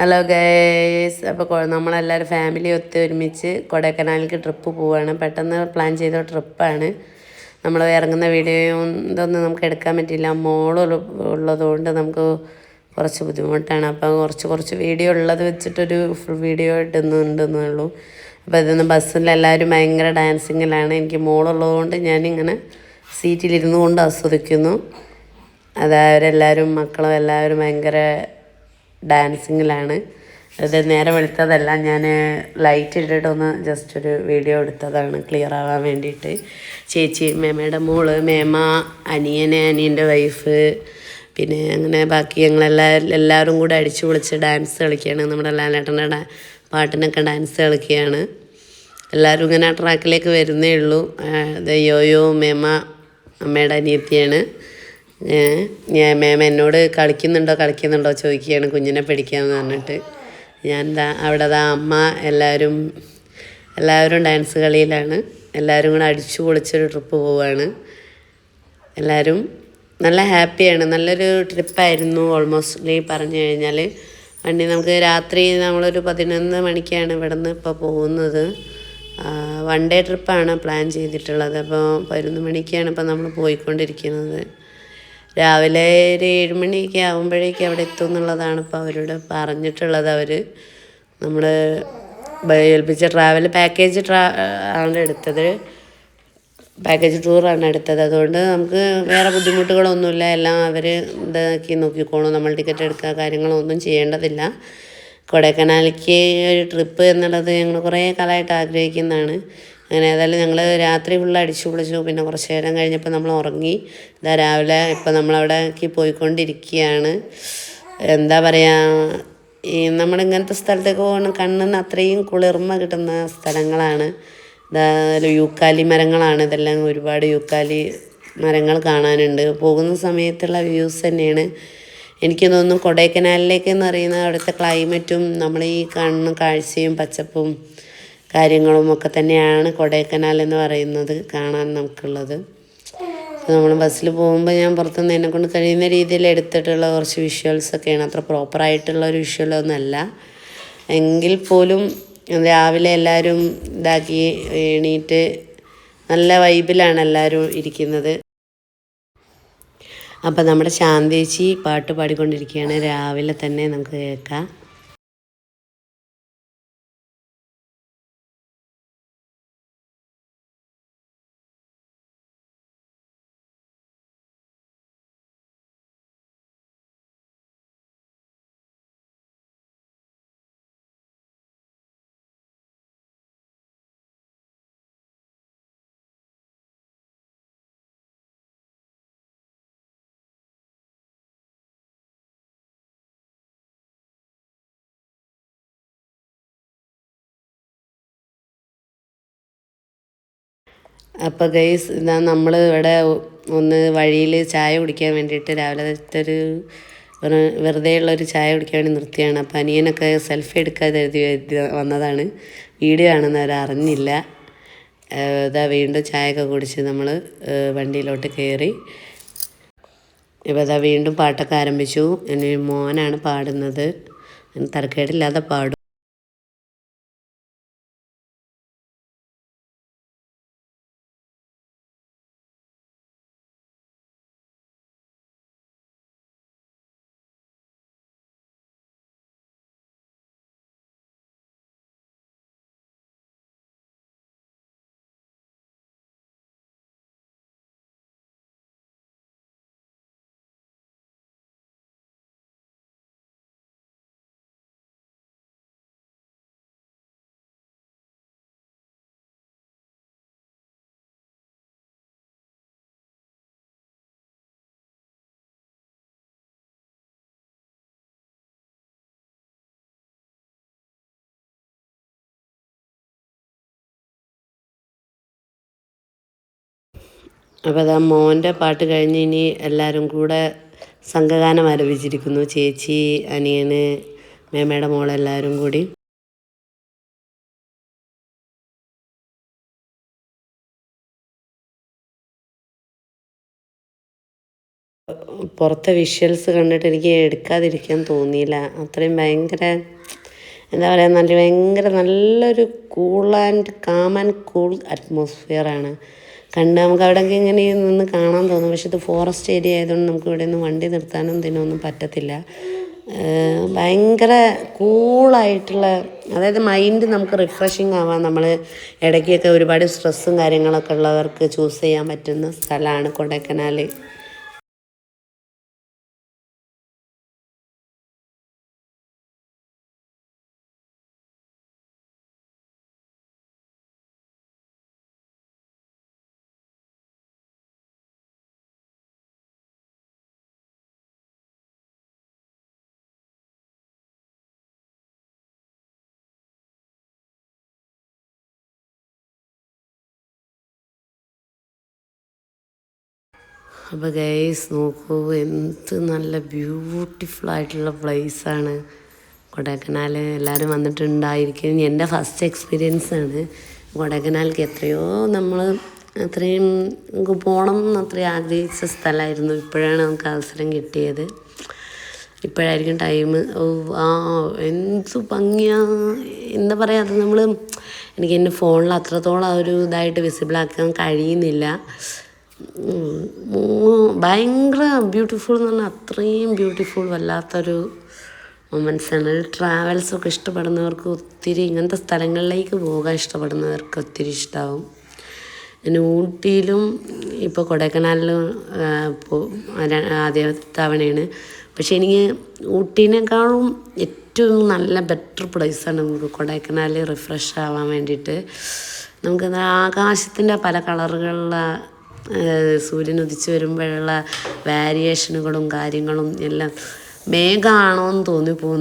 Hello guys അപ്പോൾ നമ്മളെല്ലാവരും family ഒത്ത് ഒരുമിച്ച് കൊടൈക്കനാലിലേക്ക് ട്രിപ്പ് പോവുകയാണ് പെട്ടെന്ന് പ്ലാൻ ചെയ്ത ട്രിപ്പാണ് നമ്മൾ ഇറങ്ങുന്ന വീഡിയോ ഇതൊന്നും നമുക്ക് എടുക്കാൻ പറ്റില്ല. മോൾ ഉള്ളതുകൊണ്ട് നമുക്ക് കുറച്ച് ബുദ്ധിമുട്ടാണ്. അപ്പോൾ കുറച്ച് കുറച്ച് വീഡിയോ ഉള്ളത് വെച്ചിട്ടൊരു ഫുൾ വീഡിയോ ഇടുന്നുണ്ടെന്നേ ഉള്ളൂ അപ്പോൾ ഇതൊന്ന് ബസ്സിൽ എല്ലാവരും ഭയങ്കര ഡാൻസിങ്ങിലാണ് എനിക്ക് മോളുള്ളതുകൊണ്ട് ഞാനിങ്ങനെ സീറ്റിലിരുന്നു കൊണ്ട് ആസ്വദിക്കുന്നു. അത് അവരെല്ലാവരും മക്കളും എല്ലാവരും ഭയങ്കര ഡാൻസിങ്ങിലാണ്. അത് നേരെ വെളുത്തതല്ല ഞാൻ ലൈറ്റ് ഇട്ടിട്ടൊന്ന് ജസ്റ്റ് ഒരു വീഡിയോ എടുത്തതാണ് ക്ലിയർ ആവാൻ വേണ്ടിയിട്ട്. ചേച്ചി മേമയുടെ മോൾ മേമ അനിയനെ അനിയന്റെ വൈഫ് പിന്നെ അങ്ങനെ ബാക്കി ഞങ്ങളെല്ലാവരും എല്ലാവരും കൂടെ അടിച്ചു പൊളിച്ച് ഡാൻസ് കളിക്കുകയാണ്. നമ്മുടെ ലാലേട്ടന്റെ ഡാ പാട്ടിനൊക്കെ ഡാൻസ് കളിക്കുകയാണ്. എല്ലാവരും ഇങ്ങനെ ട്രാക്കിലേക്ക് വരുന്നേ ഉള്ളൂ. ഇത് യോയോ മേമ അമ്മയുടെ അനിയത്തിയാണ്. ഞാൻ മാം എന്നോട് കളിക്കുന്നുണ്ടോ കളിക്കുന്നുണ്ടോ ചോദിക്കുകയാണ് കുഞ്ഞിനെ പിടിക്കാമെന്ന് പറഞ്ഞിട്ട്. ഞാൻ ദാ അവിടെ ദാ അമ്മ എല്ലാവരും എല്ലാവരും ഡാൻസ് കളിയിലാണ്. എല്ലാവരും കൂടെ അടിച്ചു പൊളിച്ചൊരു ട്രിപ്പ് പോവുകയാണ് എല്ലാവരും നല്ല ഹാപ്പിയാണ്. നല്ലൊരു ട്രിപ്പായിരുന്നു ഓൾമോസ്റ്റ്ലി പറഞ്ഞു കഴിഞ്ഞാൽ. വണ്ടി നമുക്ക് രാത്രി നമ്മളൊരു പതിനൊന്ന് മണിക്കാണ് ഇവിടെ നിന്ന് ഇപ്പോൾ പോകുന്നത് വൺ ഡേ ട്രിപ്പാണ് പ്ലാൻ ചെയ്തിട്ടുള്ളത്. അപ്പോൾ പതിനൊന്ന് മണിക്കാണ് ഇപ്പോൾ നമ്മൾ പോയിക്കൊണ്ടിരിക്കുന്നത്. രാവിലെ ഒരു ഏഴ് മണിയൊക്കെ ആകുമ്പോഴേക്കും അവിടെ എത്തും എന്നുള്ളതാണ് ഇപ്പോൾ അവരോട് പറഞ്ഞിട്ടുള്ളത്. അവർ നമ്മൾ ഏൽപ്പിച്ച ട്രാവൽ പാക്കേജ് ട്രാ ആണ് എടുത്തത്. പാക്കേജ് ടൂറാണ് എടുത്തത്. അതുകൊണ്ട് നമുക്ക് വേറെ ബുദ്ധിമുട്ടുകളൊന്നുമില്ല. എല്ലാം അവർ ഇതാക്കി നോക്കിക്കോളും. നമ്മൾ ടിക്കറ്റ് എടുക്കുക കാര്യങ്ങളൊന്നും ചെയ്യേണ്ടതില്ല. കൊടൈക്കനാലിലേക്ക് ഒരു ട്രിപ്പ് എന്നുള്ളത് ഞങ്ങൾ കുറേ കാലമായിട്ട് ആഗ്രഹിക്കുന്നതാണ്. അങ്ങനെ ഏതായാലും ഞങ്ങൾ രാത്രി ഫുള്ള് അടിച്ചു പൊളിച്ചു. പിന്നെ കുറച്ച് നേരം കഴിഞ്ഞപ്പോൾ നമ്മൾ ഉറങ്ങി. ഇതാ രാവിലെ ഇപ്പം നമ്മളവിടേക്ക് പോയിക്കൊണ്ടിരിക്കുകയാണ് എന്താ പറയുക ഈ നമ്മളിങ്ങനത്തെ സ്ഥലത്തേക്ക് പോകണം. കണ്ണിന് അത്രയും കുളിർമ കിട്ടുന്ന സ്ഥലങ്ങളാണ്. യൂക്കാലി മരങ്ങളാണ്. ഇതെല്ലാം ഒരുപാട് യൂക്കാലി മരങ്ങൾ കാണാനുണ്ട്. പോകുന്ന സമയത്തുള്ള വ്യൂസ് തന്നെയാണ്. എനിക്ക് തോന്നുന്നു കൊടൈക്കനാലിലേക്ക് എന്ന് അവിടുത്തെ ക്ലൈമറ്റും നമ്മൾ ഈ കാണുന്ന കാഴ്ചയും പച്ചപ്പും കാര്യങ്ങളും ഒക്കെ തന്നെയാണ് കൊടൈക്കനാൽ എന്ന് പറയുന്നത് കാണാൻ നമുക്കുള്ളത്. നമ്മൾ ബസ്സിൽ പോകുമ്പോൾ ഞാൻ പുറത്തുനിന്ന് എന്നെ കൊണ്ട് കഴിയുന്ന രീതിയിൽ എടുത്തിട്ടുള്ള കുറച്ച് വിഷ്വൽസൊക്കെയാണ് അത്ര പ്രോപ്പറായിട്ടുള്ള ഒരു വിഷ്വലൊന്നുമല്ല എങ്കിൽ പോലും രാവിലെ എല്ലാവരും ഇതാക്കി എണീറ്റ് നല്ല വൈബിലാണ് എല്ലാവരും ഇരിക്കുന്നത്. അപ്പം നമ്മുടെ ശാന്തേച്ചി പാട്ട് പാടിക്കൊണ്ടിരിക്കുകയാണ്. രാവിലെ തന്നെ നമുക്ക് കേൾക്കാം. അപ്പോൾ ഗൈസ് ഇതാ നമ്മൾ ഇവിടെ ഒന്ന് വഴിയിൽ ചായ കുടിക്കാൻ വേണ്ടിയിട്ട് രാവിലത്തെ ഒരു വെറുതെ ഉള്ളൊരു ചായ കുടിക്കാൻ വേണ്ടി നിർത്തിയാണ്. അപ്പോൾ അനിയനൊക്കെ സെൽഫി എടുക്കാതെ എഴുതി വന്നതാണ്. വീഡിയോ ആണെന്ന് അവർ അറിഞ്ഞില്ല ഇതാ വീണ്ടും ചായയൊക്കെ കുടിച്ച് നമ്മൾ വണ്ടിയിലോട്ട് കയറി ഇപ്പോൾ ഇതാ വീണ്ടും പാട്ടൊക്കെ ആരംഭിച്ചു. എന്റെ മോനാണ് പാടുന്നത്. തരക്കേടില്ലാതെ പാടും. അപ്പോൾ അതാ മോന്റെ പാട്ട് കഴിഞ്ഞ് ഇനി എല്ലാവരും കൂടെ സംഘഗാനം ആരംഭിച്ചിരിക്കുന്നു. ചേച്ചി അനിയന് മേമയുടെ മോളെല്ലാവരും കൂടി. പുറത്തെ വിഷ്വൽസ് കണ്ടിട്ട് എനിക്ക് എടുക്കാതിരിക്കാൻ തോന്നിയില്ല. അത്രയും ഭയങ്കര എന്താ പറയുക നല്ല ഭയങ്കര നല്ലൊരു cool and calm and cool അറ്റ്മോസ്ഫിയറാണ് കണ്ട് നമുക്ക് അവിടെയൊക്കെ ഇങ്ങനെ നിന്ന് കാണാൻ തോന്നും. പക്ഷെ ഇത് ഫോറസ്റ്റ് ഏരിയ ആയതുകൊണ്ട് നമുക്ക് ഇവിടെ നിന്ന് വണ്ടി നിർത്താനും ഇതിനൊന്നും പറ്റത്തില്ല. ഭയങ്കര കൂളായിട്ടുള്ള അതായത് മൈൻഡ് നമുക്ക് റിഫ്രഷിങ് ആവാൻ നമ്മൾ ഇടയ്ക്കൊക്കെ ഒരുപാട് സ്ട്രെസ്സും കാര്യങ്ങളൊക്കെ ഉള്ളവർക്ക് ചൂസ് ചെയ്യാൻ പറ്റുന്ന സ്ഥലമാണ് കൊടൈക്കനാൽ അപ്പോൾ ഗൈസ് നോക്കൂ എന്ത് നല്ല ബ്യൂട്ടിഫുൾ ആയിട്ടുള്ള പ്ലേസാണ് കൊടൈക്കനാൽ എല്ലാവരും വന്നിട്ടുണ്ടായിരിക്കും. എന്റെ ഫസ്റ്റ് എക്സ്പീരിയൻസ് ആണ് കൊടൈക്കനാലിലേക്ക് എത്രയോ നമ്മൾ അത്രയും നമുക്ക് പോകണം എന്ന് അത്രയും ആഗ്രഹിച്ച സ്ഥലമായിരുന്നു. ഇപ്പോഴാണ് നമുക്ക് അവസരം കിട്ടിയത്. ഇപ്പോഴായിരിക്കും ടൈം ഓ ആ എന്ത് ഭംഗിയാ. എന്താ പറയുക അത് നമ്മൾ എനിക്ക് എന്റെ ഫോണിൽ അത്രത്തോളം ആ ഒരു ഇതായിട്ട് വിസിബിളാക്കാൻ കഴിയുന്നില്ല. ഭയങ്കര ബ്യൂട്ടിഫുൾ എന്ന് പറഞ്ഞാൽ അത്രയും ബ്യൂട്ടിഫുൾ വല്ലാത്തൊരു മൊമെൻസാണ് ട്രാവൽസ് ട്രാവൽസൊക്കെ ഇഷ്ടപ്പെടുന്നവർക്ക് ഒത്തിരി ഇങ്ങനത്തെ സ്ഥലങ്ങളിലേക്ക് പോകാൻ ഇഷ്ടപ്പെടുന്നവർക്ക് ഒത്തിരി ഇഷ്ടമാവും പിന്നെ ഊട്ടിയിലും ഇപ്പോൾ കൊടൈക്കനാലിലും ആദ്യ തവണയാണ്. പക്ഷേ എനിക്ക് ഊട്ടീനേക്കാളും ഏറ്റവും നല്ല ബെറ്റർ പ്ലേസാണ് നമുക്ക് കൊടൈക്കനാൽ റിഫ്രഷ് ആവാൻ വേണ്ടിയിട്ട്. നമുക്ക് ആകാശത്തിന്റെ പല കളറുകളിലുള്ള സൂര്യൻ ഉദിച്ച് വരുമ്പോഴുള്ള വാരിയേഷനുകളും കാര്യങ്ങളും എല്ലാം മേഘമാണോ എന്ന് തോന്നിപ്പോകും